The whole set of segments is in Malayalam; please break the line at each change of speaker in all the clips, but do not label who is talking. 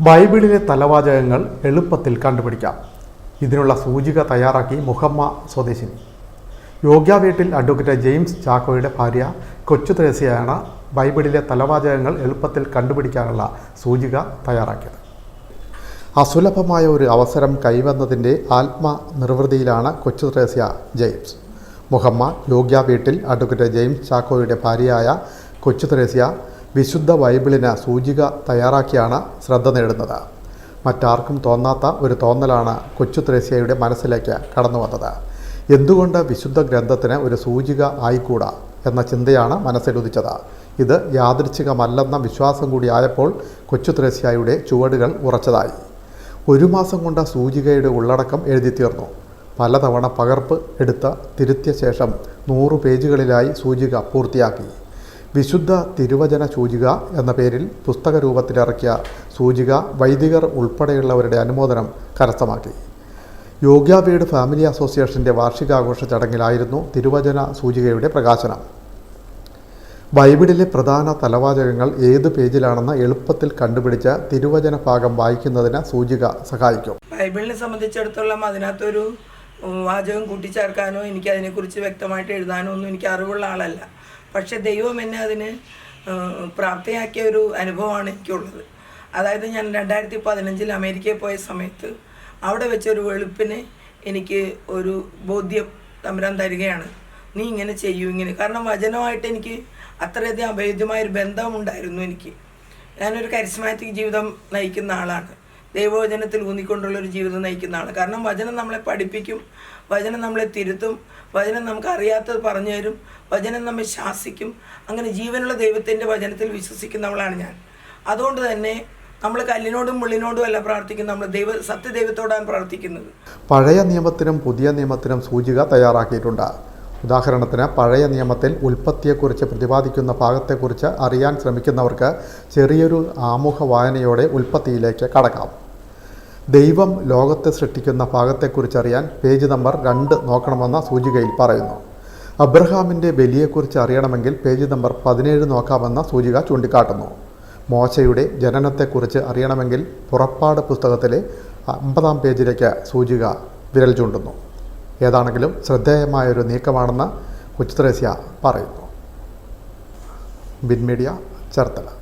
ബൈബിളിലെ തലവാചകങ്ങൾ എളുപ്പത്തിൽ കണ്ടുപിടിക്കാം. ഇതിനുള്ള സൂചിക തയ്യാറാക്കി മുഹമ്മ സ്വദേശിനി. യോഗ്യ വീട്ടിൽ അഡ്വക്കേറ്റ് ജെയിംസ് ചാക്കോയുടെ ഭാര്യ കൊച്ചു ത്രേസ്യയാണ് ബൈബിളിലെ തലവാചകങ്ങൾ എളുപ്പത്തിൽ കണ്ടുപിടിക്കാനുള്ള സൂചിക തയ്യാറാക്കിയത്. അസുലഭമായ ഒരു അവസരം കൈവന്നതിന്റെ ആത്മനിർവൃതിയിലാണ് കൊച്ചു ത്രേസ്യ ജെയിംസ്. മുഹമ്മ യോഗ്യ വീട്ടിൽ അഡ്വക്കേറ്റ് ജെയിംസ് ചാക്കോയുടെ ഭാര്യയായ കൊച്ചു ത്രേസ്യ വിശുദ്ധ ബൈബിളിന് സൂചിക തയ്യാറാക്കിയാണ് ശ്രദ്ധ നേടുന്നത്. മറ്റാർക്കും തോന്നാത്ത ഒരു തോന്നലാണ് കൊച്ചു ത്രേസ്യയുടെ മനസ്സിലേക്ക് കടന്നു വന്നത്. എന്തുകൊണ്ട് വിശുദ്ധ ഗ്രന്ഥത്തിന് ഒരു സൂചിക ആയിക്കൂടാ എന്ന ചിന്തയാണ് മനസ്സിലുദിച്ചത്. ഇത് യാദൃച്ഛികമല്ലെന്ന വിശ്വാസം കൂടി ആയപ്പോൾ കൊച്ചു ത്രേസ്യയുടെ ചുവടുകൾ ഉറച്ചതായി. ഒരു മാസം കൊണ്ട് സൂചികയുടെ ഉള്ളടക്കം എഴുതി തീർന്നു. പലതവണ പകർപ്പ് എടുത്ത തിരുത്തിയ ശേഷം നൂറ് പേജുകളിലായി സൂചിക പൂർത്തിയാക്കി. വിശുദ്ധ തിരുവചന സൂചിക എന്ന പേരിൽ പുസ്തക രൂപത്തിലിറക്കിയ സൂചിക വൈദികർ ഉൾപ്പെടെയുള്ളവരുടെ അനുമോദനം കരസ്ഥമാക്കി. വീട് ഫാമിലി അസോസിയേഷന്റെ വാർഷികാഘോഷ ചടങ്ങിലായിരുന്നു തിരുവചന സൂചികയുടെ പ്രകാശനം. ബൈബിളിലെ പ്രധാന തലവാചകങ്ങൾ ഏത് പേജിലാണെന്ന് എളുപ്പത്തിൽ കണ്ടുപിടിച്ച തിരുവചന ഭാഗം വായിക്കുന്നതിന് സൂചിക സഹായിക്കും.
ബൈബിളിനെ സംബന്ധിച്ചിടത്തോളം അതിനകത്തൊരു വാചകം കൂട്ടിച്ചേർക്കാനോ എനിക്ക് അതിനെക്കുറിച്ച് വ്യക്തമായിട്ട് എഴുതാനോ ഒന്നും എനിക്ക് അറിവുള്ള ആളല്ല. പക്ഷെ ദൈവം എന്നെ അതിന് പ്രാപ്തിയാക്കിയ ഒരു അനുഭവമാണ് എനിക്കുള്ളത്. അതായത് ഞാൻ രണ്ടായിരത്തി പതിനഞ്ചിൽ അമേരിക്കയിൽ പോയ സമയത്ത് അവിടെ വെച്ചൊരു വെളുപ്പിന് എനിക്ക് ഒരു ബോധ്യം തമ്പരാൻ തരികയാണ്. നീ ഇങ്ങനെ ചെയ്യൂ ഇങ്ങനെ. കാരണം വചനമായിട്ട് എനിക്ക് അത്രയധികം അഭേദ്യമായൊരു ബന്ധമുണ്ടായിരുന്നു എനിക്ക്. ഞാനൊരു കരിസ്മാറ്റിക് ജീവിതം നയിക്കുന്ന ആളാണ്. ദൈവവചനത്തിൽ ഊന്നിക്കൊണ്ടുള്ള ഒരു ജീവിതം നയിക്കുന്നതാണ്. കാരണം വചനം നമ്മളെ പഠിപ്പിക്കും വചനം നമ്മളെ തിരുത്തും വചനം നമുക്ക് അറിയാത്തത് പറഞ്ഞു തരും വചനം നമ്മെ ശാസിക്കും. അങ്ങനെ ജീവനുള്ള ദൈവത്തിന്റെ വചനത്തിൽ വിശ്വസിക്കുന്നവളാണ് ഞാൻ. അതുകൊണ്ട് തന്നെ നമ്മൾ കല്ലിനോടും മുള്ളിനോടും അല്ല പ്രാർത്ഥിക്കുന്നത് നമ്മൾ ദൈവ സത്യദൈവത്തോടാണ് പ്രാർത്ഥിക്കുന്നത്.
പഴയ നിയമത്തിനും പുതിയ നിയമത്തിനും സൂചിക തയ്യാറാക്കിയിട്ടുണ്ട്. ഉദാഹരണത്തിന് പഴയ നിയമത്തിൽ ഉൽപ്പത്തിയെക്കുറിച്ച് പ്രതിപാദിക്കുന്ന ഭാഗത്തെക്കുറിച്ച് അറിയാൻ ശ്രമിക്കുന്നവർക്ക് ചെറിയൊരു ആമുഖ വായനയോടെ ഉൽപ്പത്തിയിലേക്ക് കടക്കാം. ദൈവം ലോകത്തെ സൃഷ്ടിക്കുന്ന ഭാഗത്തെക്കുറിച്ച് അറിയാൻ പേജ് നമ്പർ രണ്ട് നോക്കണമെന്ന സൂചികയിൽ പറയുന്നു. അബ്രഹാമിന്റെ ബലിയെക്കുറിച്ച് അറിയണമെങ്കിൽ പേജ് നമ്പർ പതിനേഴ് നോക്കാമെന്ന സൂചിക ചൂണ്ടിക്കാട്ടുന്നു. മോശയുടെ ജനനത്തെക്കുറിച്ച് അറിയണമെങ്കിൽ പുറപ്പാട് പുസ്തകത്തിലെ അമ്പതാം പേജിലേക്ക് സൂചിക വിരൽ ചൂണ്ടുന്നു. ഏതാണെങ്കിലും ശ്രദ്ധേയമായൊരു നീക്കമാണെന്ന് കൊച്ചുത്രേസ്യ പറയുന്നു. ബിൻമീഡിയ Cherthala.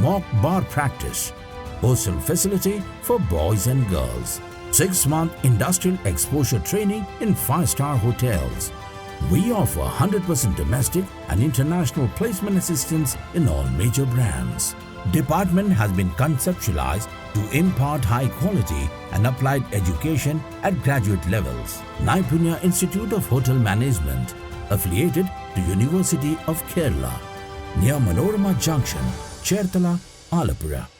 mock bar practice, hostel facility for boys and girls, six month industrial exposure training in five star hotels. We offer 100% domestic and international placement assistance in all major brands. Department has been conceptualized to impart high quality and applied education at graduate levels. Naipunya Institute of Hotel Management, affiliated to University of Kerala, near Manorama Junction, Certela Alăpura.